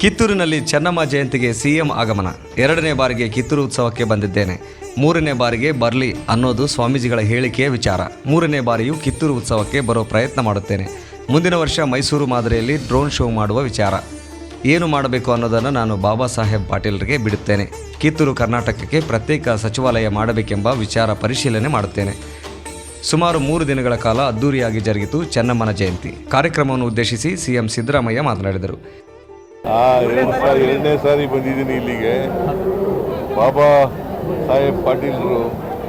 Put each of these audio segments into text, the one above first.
ಕಿತ್ತೂರಿನಲ್ಲಿ ಚೆನ್ನಮ್ಮ ಜಯಂತಿಗೆ ಸಿಎಂ ಆಗಮನ. ಎರಡನೇ ಬಾರಿಗೆ ಕಿತ್ತೂರು ಉತ್ಸವಕ್ಕೆ ಬಂದಿದ್ದೇನೆ. ಮೂರನೇ ಬಾರಿಗೆ ಬರಲಿ ಅನ್ನೋದು ಸ್ವಾಮೀಜಿಗಳ ಹೇಳಿಕೆಯ ವಿಚಾರ. ಮೂರನೇ ಬಾರಿಯೂ ಕಿತ್ತೂರು ಉತ್ಸವಕ್ಕೆ ಬರೋ ಪ್ರಯತ್ನ ಮಾಡುತ್ತೇನೆ. ಮುಂದಿನ ವರ್ಷ ಮೈಸೂರು ಮಾದರಿಯಲ್ಲಿ ಡ್ರೋನ್ ಶೋ ಮಾಡುವ ವಿಚಾರ. ಏನು ಮಾಡಬೇಕು ಅನ್ನೋದನ್ನು ನಾನು ಬಾಬಾ ಸಾಹೇಬ್ ಪಾಟೀಲ್ರಿಗೆ ಬಿಡುತ್ತೇನೆ. ಕಿತ್ತೂರು ಕರ್ನಾಟಕಕ್ಕೆ ಪ್ರತ್ಯೇಕ ಸಚಿವಾಲಯ ಮಾಡಬೇಕೆಂಬ ವಿಚಾರ ಪರಿಶೀಲನೆ ಮಾಡುತ್ತೇನೆ. ಸುಮಾರು ಮೂರು ದಿನಗಳ ಕಾಲ ಅದ್ದೂರಿಯಾಗಿ ಜರುಗಿತು ಚೆನ್ನಮ್ಮನ ಜಯಂತಿ. ಕಾರ್ಯಕ್ರಮವನ್ನು ಉದ್ದೇಶಿಸಿ ಸಿಎಂ ಸಿದ್ದರಾಮಯ್ಯ ಮಾತನಾಡಿದರು. ಆ, ಎರಡು ಸಾರಿ, ಎರಡನೇ ಸಾರಿ ಬಂದಿದ್ದೀನಿ ಇಲ್ಲಿಗೆ. ಬಾಬಾ ಸಾಹೇಬ್ ಪಾಟೀಲ್ರು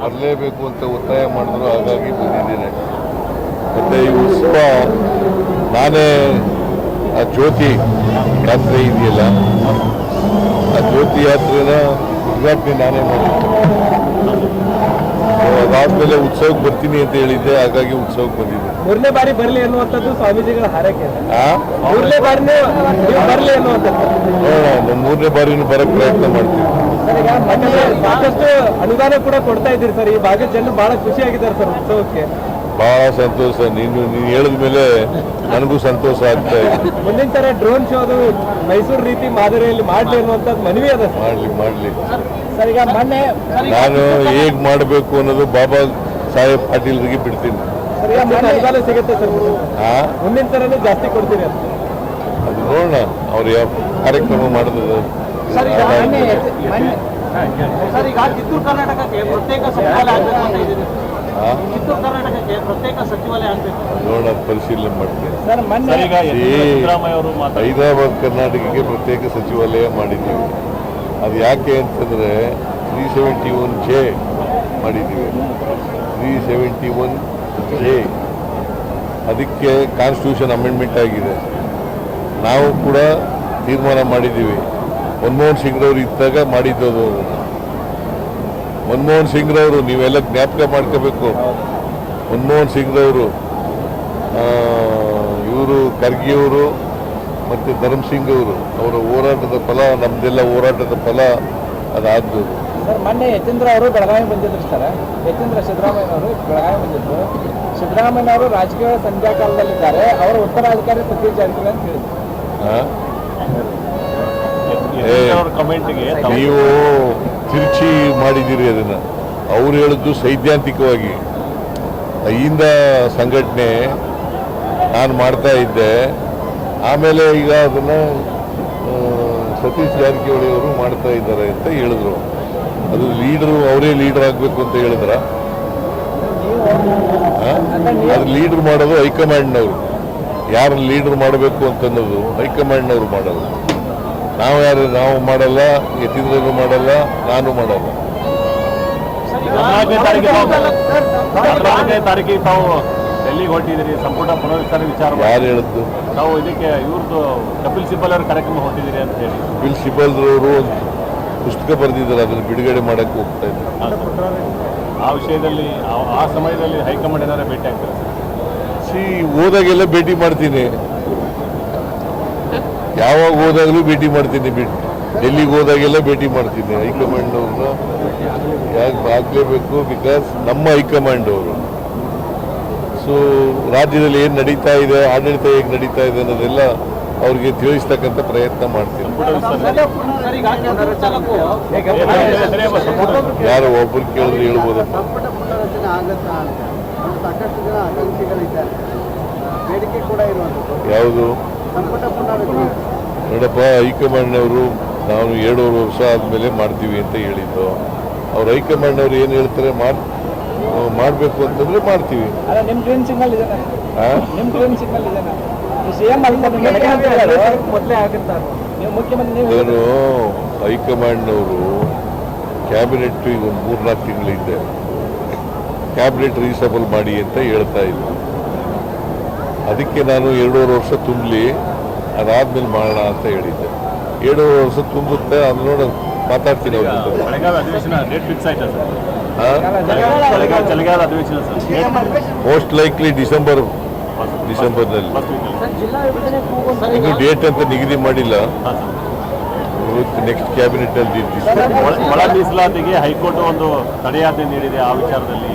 ಬರಲೇಬೇಕು ಅಂತ ಒತ್ತಾಯ ಮಾಡಿದ್ರು, ಹಾಗಾಗಿ ಬಂದಿದ್ದೀನಿ. ಮತ್ತೆ ಈ ಉತ್ಸವ ನಾನೇ ಆ ಜ್ಯೋತಿ ಯಾತ್ರೆ ಇದೆಯಲ್ಲ, ಆ ಜ್ಯೋತಿ ಯಾತ್ರೆನ ಉದ್ಘಾಟನೆ ನಾನೇ ಮಾಡಿದ್ದೆ. ಅದಾದ್ಮೇಲೆ ಉತ್ಸವಕ್ಕೆ ಬರ್ತೀನಿ ಅಂತ ಹೇಳಿದ್ದೆ, ಹಾಗಾಗಿ ಉತ್ಸವಕ್ಕೆ ಬಂದಿದ್ದೆ ಮೂರನೇ ಬಾರಿ ಬರಲಿ ಅನ್ನುವಂಥದ್ದು ಸ್ವಾಮೀಜಿಗಳ ಹಾರೈಕೆ. ಮೂರನೇ ಬಾರಿನೇ ಬರಲಿ ಅನ್ನುವಂಥದ್ದು. ಮೂರನೇ ಬಾರಿನೂ ಬರಕ್ಕೆ ಪ್ರಯತ್ನ ಮಾಡ್ತೀವಿ. ಸಾಕಷ್ಟು ಅನುದಾನ ಕೂಡ ಕೊಡ್ತಾ ಇದ್ದೀರಿ ಸರ್. ಈ ಭಾಗದ ಜನ ಬಹಳ ಖುಷಿಯಾಗಿದ್ದಾರೆ ಸರ್ ಉತ್ಸವಕ್ಕೆ. ಬಹಳ ಸಂತೋಷ. ನೀನು ನೀನು ಹೇಳಿದ ಮೇಲೆ ನನಗೂ ಸಂತೋಷ ಆಗ್ತಾ ಇದೆ. ಮುಂದಿನ ತರ ಡ್ರೋನ್ ಶೋ ಅದು ಮೈಸೂರು ರೀತಿ ಮಾದರಿಯಲ್ಲಿ ಮಾಡಲಿ ಅನ್ನುವಂಥದ್ದು ಮನವಿ ಅದ ಮಾಡ್ಲಿ ಮಾಡ್ಲಿ. ಸರ್ ಈಗ ಮೊನ್ನೆ ನಾನು ಹೇಗ್ ಮಾಡಬೇಕು ಅನ್ನೋದು ಬಾಬಾ ಸಾಹೇಬ್ ಪಾಟೀಲ್ರಿಗೆ ಬಿಡ್ತೀನಿ. ಸಿಗುತ್ತೆ ಮುಂದಿನ ತರನೇ ಜಾಸ್ತಿ ಕೊಡ್ತೀರಿ ಅಂತ. ಅದು ನೋಡೋಣ ಅವ್ರು ಯಾವ ಕಾರ್ಯಕ್ರಮ ಮಾಡಿದ್ರು ಸರ್ ಈಗ ಕರ್ನಾಟಕಕ್ಕೆ ಪ್ರತ್ಯೇಕ ಸಚಿವಾಲಯ ಆಗಬೇಕು ಅಂತ ಇದ್ದೀರಿ. ಆ ಕರ್ನಾಟಕಕ್ಕೆ ಪ್ರತ್ಯೇಕ ಸಚಿವಾಲಯ ಆಗಬೇಕು. ನೋಡೋಣ ಪರಿಶೀಲನೆ ಮಾಡ್ತೀವಿ. ಸರ್ ಮೊನ್ನೆ ಈ ಹೈದರಾಬಾದ್ ಕರ್ನಾಟಕಕ್ಕೆ ಪ್ರತ್ಯೇಕ ಸಚಿವಾಲಯ ಮಾಡಿದ್ದೀವಿ. ಅದು ಯಾಕೆ ಅಂತಂದ್ರೆ ತ್ರೀ ಸೆವೆಂಟಿ ಒನ್ ಜೆ ಮಾಡಿದ್ದೀವಿ. ತ್ರೀ ಸೆವೆಂಟಿ ಒನ್ ಅದಕ್ಕೆ ಕಾನ್ಸ್ಟಿಟ್ಯೂಷನ್ ಅಮೆಂಡ್ಮೆಂಟ್ ಆಗಿದೆ. ನಾವು ಕೂಡ ತೀರ್ಮಾನ ಮಾಡಿದ್ದೀವಿ. ಮನಮೋಹನ್ ಸಿಂಗ್ರವರು ಇದ್ದಾಗ ಮಾಡಿದ್ದು ಮನಮೋಹನ್ ಸಿಂಗ್ರವರು, ನೀವೆಲ್ಲ ಜ್ಞಾಪಕ ಮಾಡ್ಕೋಬೇಕು. ಮನಮೋಹನ್ ಸಿಂಗ್ರವರು ಇವರು ಖರ್ಗೆಯವರು ಮತ್ತು ಧರ್ಮಸಿಂಗ್ ಅವರು. ಅವರ ಹೋರಾಟದ ಫಲ ನಮ್ಮದೆಲ್ಲ ಹೋರಾಟದ ಫಲ ಅದಾದ್ದು ಸರ್ ಮೊನ್ನೆ ಯತೀಂದ್ರ ಅವರು ಬೆಳಗಾವಿ ಬಂದಿದ್ರು ಸರ್. ಯತೀಂದ್ರ ಸಿದ್ದರಾಮಯ್ಯ ಅವರು ಬೆಳಗಾವಿ ಬಂದಿದ್ರು. ಸಿದ್ದರಾಮಯ್ಯ ಅವರು ರಾಜಕೀಯ ಸಂಧ್ಯಾ ಕಾಲದಲ್ಲಿದ್ದಾರೆ ಅವರ ಉತ್ತರಾಧಿಕಾರಿ ಸತೀಶ್ ಜಾರಕಿಹೊಳಿ ಅಂತ ಹೇಳಿದ್ರು. ಆ? ಏ, ನೀವು ತಿರುಚಿ ಮಾಡಿದ್ದೀರಿ ಅದನ್ನ. ಅವ್ರು ಹೇಳಿದ್ದು ಸೈದ್ಧಾಂತಿಕವಾಗಿ. ಅಯ್ಯಿಂದ ಸಂಘಟನೆ ನಾನು ಮಾಡ್ತಾ ಇದ್ದೆ. ಆಮೇಲೆ ಈಗ ಅದನ್ನು ಸತೀಶ್ ಜಾರಕಿಹೊಳಿ ಅವರು ಮಾಡ್ತಾ ಇದ್ದಾರೆ ಅಂತ ಹೇಳಿದ್ರು. ಅದು ಲೀಡರು ಅವರೇ ಲೀಡರ್ ಆಗಬೇಕು ಅಂತ ಹೇಳಿದ್ರ? ಅದು ಲೀಡರ್ ಮಾಡೋದು ಹೈಕಮಾಂಡ್ನವರು. ಯಾರು ಲೀಡರ್ ಮಾಡಬೇಕು ಅಂತನ್ನೋದು ಹೈಕಮಾಂಡ್ನವರು ಮಾಡೋದು. ನಾವು ಯಾರು ನಾವು ಮಾಡಲ್ಲ ಯತೀಂದ್ರರು ಮಾಡಲ್ಲ ನಾನು ಮಾಡಲ್ಲ. ತಾರೀಕಿಗೆ ತಾವು ಡೆಲ್ಲಿಗೆ ಹೊರಟಿದ್ದೀರಿ. ಸಂಪುಟ ವಿಚಾರ. ಯಾರು ಹೇಳಿದ್ದು? ನಾವು ಇದಕ್ಕೆ ಇವ್ರದ್ದು ಕಪಿಲ್ ಸಿಬ್ಬಲ್ ಅವ್ರ ಕಾರ್ಯಕ್ರಮ ಹೊರಟಿದ್ದೀರಿ ಅಂತ ಹೇಳಿ. ಕಪಿಲ್ ಸಿಬ್ಬಲ್ ಒಂದು ಪುಸ್ತಕ ಬರೆದಿದ್ದಾರೆ ಅದನ್ನು ಬಿಡುಗಡೆ ಮಾಡಕ್ಕೆ ಹೋಗ್ತಾ ಇದ್ದಾರೆ. ಆ ವಿಷಯದಲ್ಲಿ ಆ- ಸಮಯದಲ್ಲಿ ಹೈಕಮಾಂಡ್ ಏನಾದ್ರೂ ಭೇಟಿ ಆಗ್ತಾರೆ ಸಿ ಹೋದಾಗೆಲ್ಲ ಭೇಟಿ ಮಾಡ್ತೀನಿ. ಯಾವಾಗ ಹೋದಾಗಲೂ ಭೇಟಿ ಮಾಡ್ತೀನಿ ಬಿಟ್ಟು. ಡೆಲ್ಲಿಗೆ ಹೋದಾಗೆಲ್ಲ ಭೇಟಿ ಮಾಡ್ತೀನಿ. ಹೈಕಮಾಂಡ್ ಅವ್ರನ್ನ ಯಾಕೆ ಆಗಲೇಬೇಕು? ಬಿಕಾಸ್ ನಮ್ಮ ಹೈಕಮಾಂಡ್ ಅವರು. ಸೊ ರಾಜ್ಯದಲ್ಲಿ ಏನು ನಡೀತಾ ಇದೆ ಆಡಳಿತ ಹೇಗೆ ನಡೀತಾ ಇದೆ ಅನ್ನೋದೆಲ್ಲ ಅವ್ರಿಗೆ ತಿಳಿಸ್ತಕ್ಕಂಥ ಪ್ರಯತ್ನ ಮಾಡ್ತೀವಿ. ಯಾರು ಒಬ್ಬರು ಕೇಳಿದ್ರೆ ಹೇಳ್ಬೋದು. ಯಾವುದು? ನೋಡಪ್ಪ ಹೈಕಮಾಂಡ್ನವರು ನಾವು ಎರಡೂವರೆ ವರ್ಷ ಆದಮೇಲೆ ಮಾಡ್ತೀವಿ ಅಂತ ಹೇಳಿದ್ದು. ಅವ್ರು ಹೈಕಮಾಂಡ್ನವ್ರು ಏನು ಹೇಳ್ತಾರೆ? ಮಾಡಿ ಮಾಡಬೇಕು ಅಂತಂದ್ರೆ ಮಾಡ್ತೀವಿ. ನಾನು ಹೈಕಮಾಂಡ್ನವರು ಕ್ಯಾಬಿನೆಟ್ ಈಗ ಒಂದು ಮೂರ್ನಾಲ್ಕು ತಿಂಗಳಿಂದ ಕ್ಯಾಬಿನೆಟ್ ರೀಸಬಲ್ ಮಾಡಿ ಅಂತ ಹೇಳ್ತಾ ಇಲ್ಲ ಅದಕ್ಕೆ ನಾನು ಎರಡೂವರೆ ವರ್ಷ ತುಂಬಲಿ ಅದಾದ್ಮೇಲೆ ಮಾಡೋಣ ಅಂತ ಹೇಳಿದ್ದೆ. ಎರಡೂವರೆ ವರ್ಷ ತುಂಬುತ್ತೆ ಅದು ನೋಡ ಮಾತಾಡ್ತೀನಿ ಮೋಸ್ಟ್ ಲೈಕ್ಲಿ ಡಿಸೆಂಬರ್ ಡಿಸೆಂಬರ್ನಲ್ಲಿ. ಇನ್ನು ಡೇಟ್ ಅಂತ ನಿಗದಿ ಮಾಡಿಲ್ಲ. ನೆಕ್ಸ್ಟ್ ಕ್ಯಾಬಿನೆಟ್ ಅಲ್ಲಿ ಒಳ ಮೀಸಲಾತಿಗೆ ಹೈಕೋರ್ಟ್ ಒಂದು ತಡೆಯಾಜ್ಞೆ ನೀಡಿದೆ ಆ ವಿಚಾರದಲ್ಲಿ.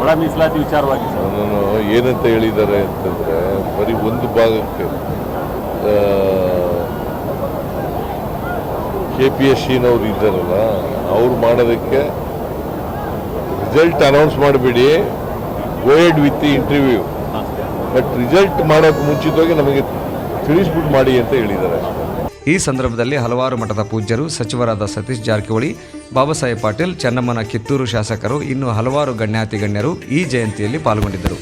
ಒಳ ಮೀಸಲಾತಿ ವಿಚಾರವಾಗಿ ನಾನು ಏನಂತ ಹೇಳಿದ್ದಾರೆ ಅಂತಂದ್ರೆ ಬರೀ ಒಂದು ಭಾಗಕ್ಕೆ ಕೆ ಪಿ ಎಸ್ ಸಿನವ್ರು ಇದ್ದಾರಲ್ಲ ಅವ್ರು ಮಾಡೋದಕ್ಕೆ ರಿಸಲ್ಟ್ ಅನೌನ್ಸ್ ಮಾಡಬೇಡಿ. Go ahead with interview but result ಮಾಡೋಕೆ ಮುಂಚಿತವಾಗಿ ನಮಗೆ ತಿಳಿಸ್ಬಿಟ್ಟು ಮಾಡಿ ಅಂತ ಹೇಳಿದ್ದಾರೆ. ಈ ಸಂದರ್ಭದಲ್ಲಿ ಹಲವಾರು ಮಠದ ಪೂಜ್ಯರು ಸಚಿವರಾದ ಸತೀಶ್ ಜಾರಕಿಹೊಳಿ, ಬಾಬಾ ಸಾಹೇಬ್ ಪಾಟೀಲ್, ಚೆನ್ನಮ್ಮನ ಕಿತ್ತೂರು ಶಾಸಕರು, ಇನ್ನು ಹಲವಾರು ಗಣ್ಯಾತಿ ಗಣ್ಯರು ಈ ಜಯಂತಿಯಲ್ಲಿ ಪಾಲ್ಗೊಂಡಿದ್ದರು.